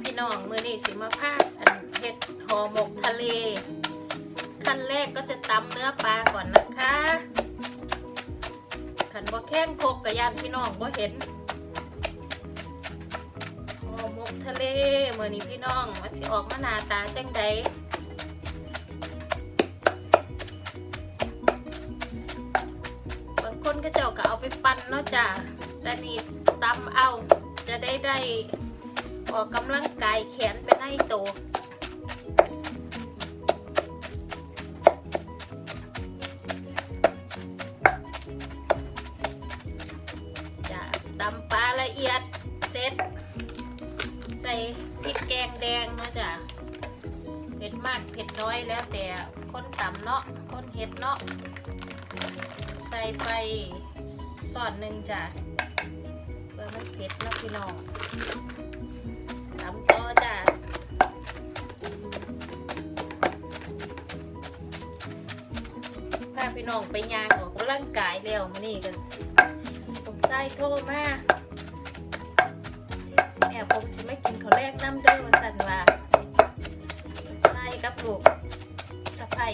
พี่น้องมือนี้สิมาพาอันเห็ดห่อหมกทะเล ขั้นแรกก็จะตำเนื้อปลาก่อนนะคะขันบ่แข้งโคกกระยานพี่น้องบ่เห็นห่อหมกทะเลมือนี้พี่น้องมันสิออกมาหน้าตาจังใดบางคนก็เจ้าก็เอาไปปั่นเนาะจ้ะแต่นี่ตำเอาจะได้ได้ ออกกำลังกายแขนเป็นให้โตจะตำปลาละเอียดเสร็จ ใส่พริกแกงแดงนะจ๊ะเผ็ดมากเผ็ดน้อยแล้วแต่คนตำเนาะคนเห็ดเนาะใส่ไปซอสหนึ่งจ้ะเพื่อมันเผ็ดนะพี่น้อง พี่น้องไปยางออกกำลังกายแล้วมานี่กันผมใส่โทรมาแม่ผมจะไม่กินข้าวแรกน้ำเด้อมาสั่นว่าใส่กับลูกสะไผ่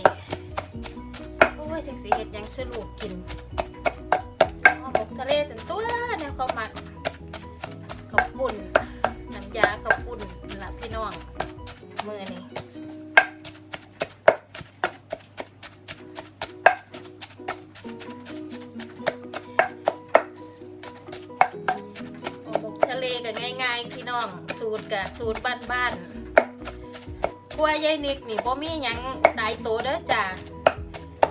โอ้ยจังสีเห็ดยังสลูกกิน ง่ายๆพี่น้องสูตรกับสูตรบ้านๆกล้วยยายนิกนี่บ่มีหยังตายตัวเด้อจ้ะ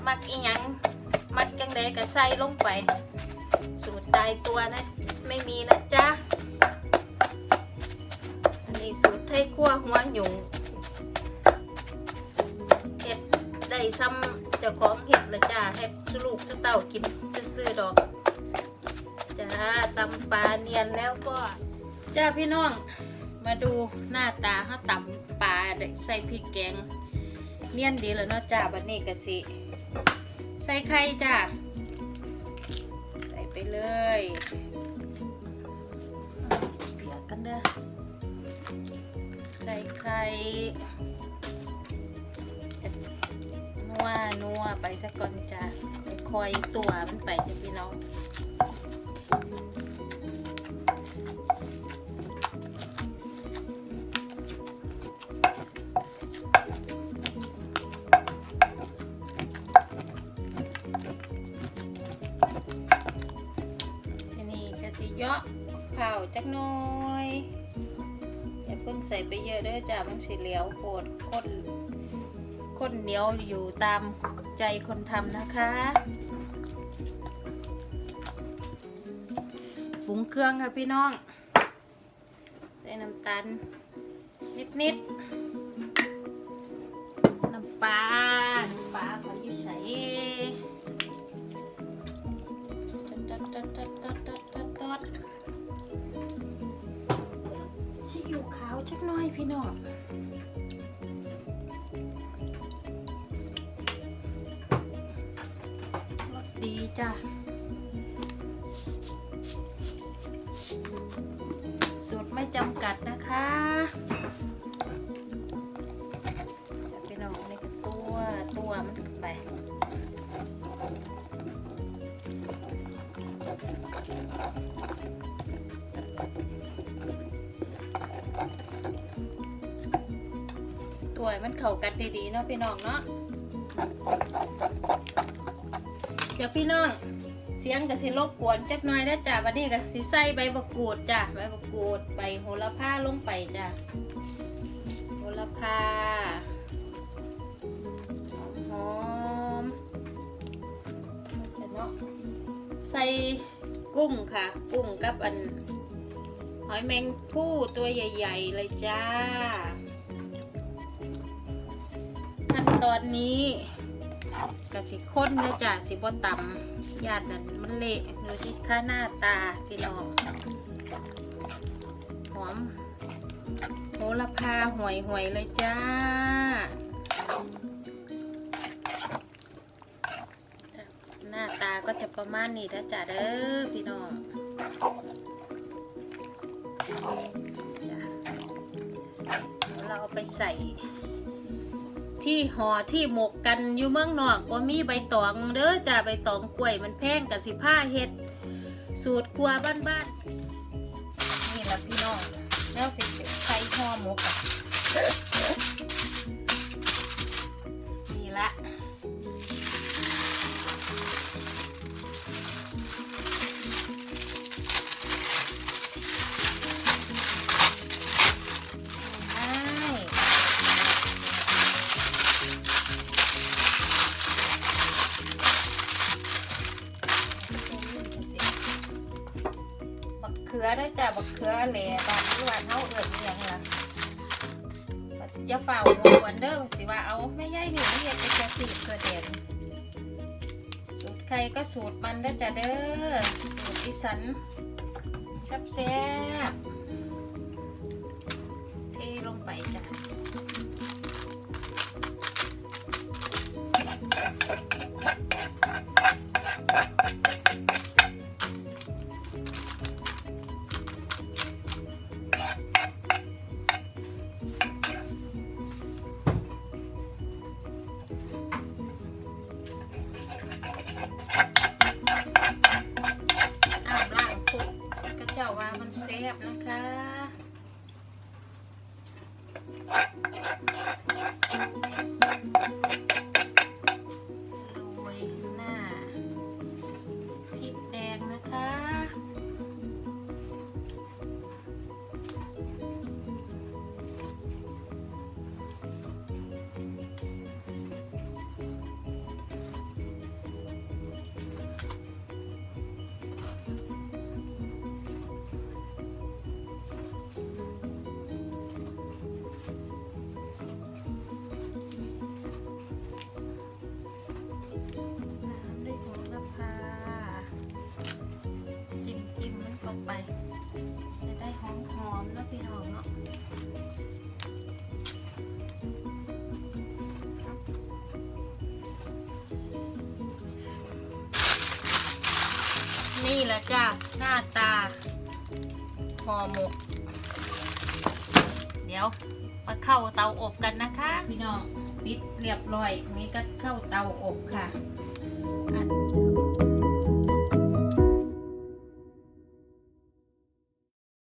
มักอีหยังมักจังใดก็ใส่ลงไป สูตรตายตัวนะไม่มีนะจ๊ะอันนี้สูตรไทยคั่วหัวหยุงเห็ดได้ซ้ำเจ้าของเห็ดละจ้าเห็ดสลูกสเต่ากินซื้อดอกจ้าตำปลาเนียนแล้วก็ จ้าพี่น้อง มาดูหน้าตาเขาตำปลาใส่พริกแกง เนียนดีแล้วเนาะจ้าบัดนี้กะสิ ใส่ไข่จ้าใส่ไปเลยเปียกกันเด้อใส่ไข่นัวนัวไปสักก่อนจ้ะคอยตัวมันไปจ้ะพี่น้อง เยาะข้าวจักหน้อยอย่าเพิ่งใส่ไปเยอะเด้อจ้ะมันสีเหลียวโคตรข้นข้นเหนียวอยู่ตามใจคนทำนะคะปรุงเครื่องค่ะพี่น้อง ใส่น้ำตาลนิดๆน้ำปลาน้ำปลา พี่น้องดีจ้ะสูตรไม่จำกัดนะคะจะพี่น้องนี่ก็ตัวตัวมันไป วให้มันเข้ากันดีๆเนาะพี่น้องเนาะเดี๋ยวพี่น้องเสียงกับสิรบกวนจักหน่อยนะจ้ะวันนี้กับสิใส่ใบมะกรูดจ้ะใบมะกรูดใบโหระพาลงไปจ้ะโหระพาหอมเนาะใส่กุ้งค่ะ กุ้งกับอันหอยแมงผู้ตัวใหญ่ ๆ เลยจ้า ตอนนี้กะสิข้นเด้อจ้ะสิบ่ตำญาตินั้นมันเละดูที่ข้าหน้าตาพี่น้องหอมโหระพาห่วยห่วยๆเลยจ้า หน้าตาก็จะประมาณนี้นะจ้ะเด้อพี่น้องจ้ะเอาไปใส่ ที่ห่อที่หมกกันอยู่เมืองนอกว่ามีใบตองเด้อจ้าใบตองกล้วยมันแพงกับสิผ้าเฮ็ด สูตรครัวบ้านๆนี่ละพี่น้องแล้วสิใส่ห่อหมก ขือได้จ้ะบักเขือแหล่บานที่ว่าเฮาเอิ้นอหยังล่ะอย่าฝ่าหัวหวนเด้อสิว่าเอาแม่ใหญ่หนูเดียวไปจะสีบตัวเด่นสูตรใครก็สูตรมันได้จ้ะเด้อสูตรอีสันแซ่บๆ Thank you. แหละจ้าหน้าตาห่อหมก เดี๋ยวมาเข้าเตาอบกันนะคะ พี่น้องปิดเรียบร้อย นี่ก็เข้าเตาอบค่ะ